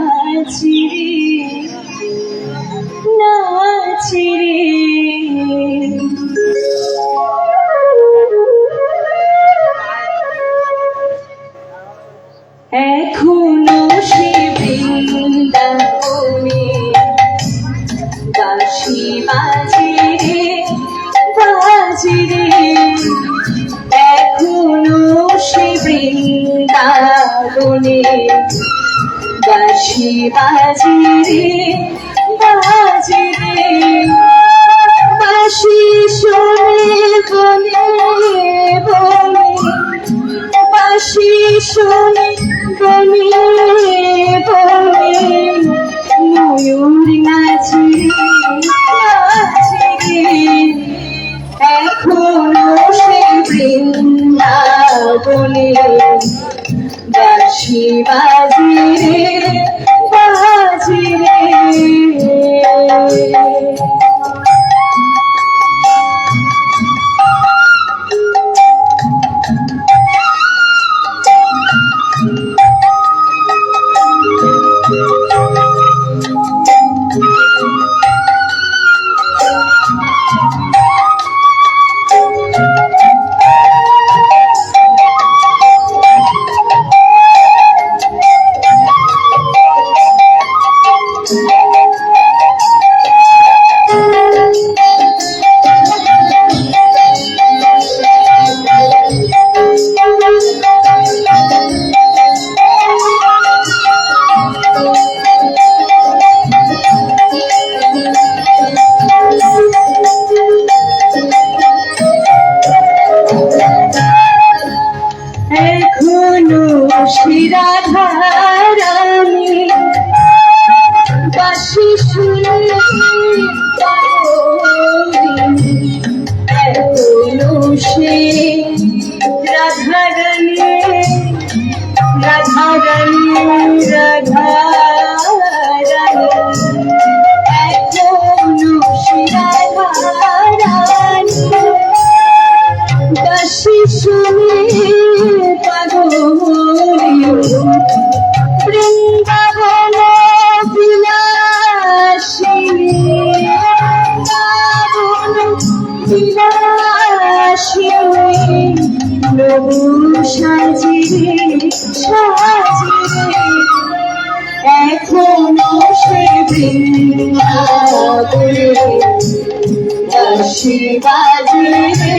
নাচিরে নাচিরে। এখনও সে বৃন্দাবনে বাঁশি বাজে রে বাজে এখনও সে বৃন্দাবনে বাঁশি শোনে বলে বলে বাঁশি শোনে বলে বলে ময়ূর নাচে নাচে রে, এখনও সে বৃন্দাবনে। বাঁশি বাজি শিরা ধারানি বাসি শুনে বিলাসিনী নবু সাজিরে সাজিরে এখনও সে বৃন্দাবনে বাজে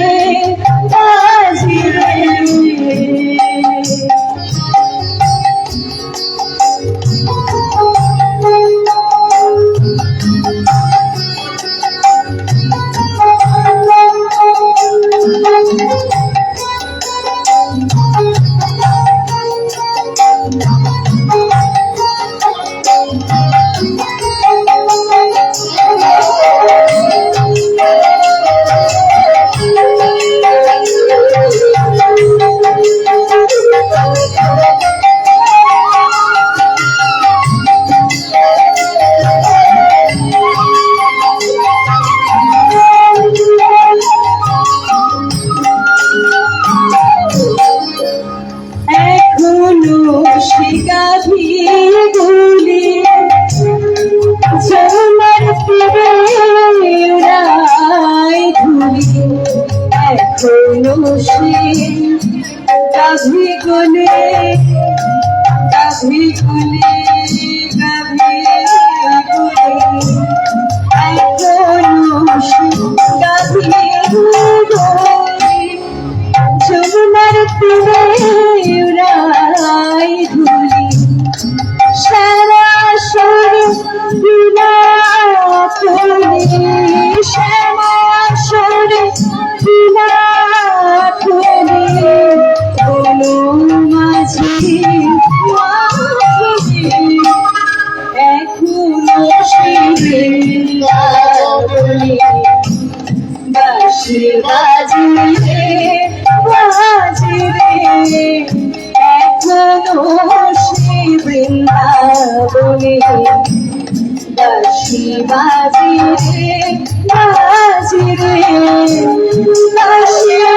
শিকাভি গুলি জমার তীরে বাঁশি বাজিরে বাজিরে বাঁশি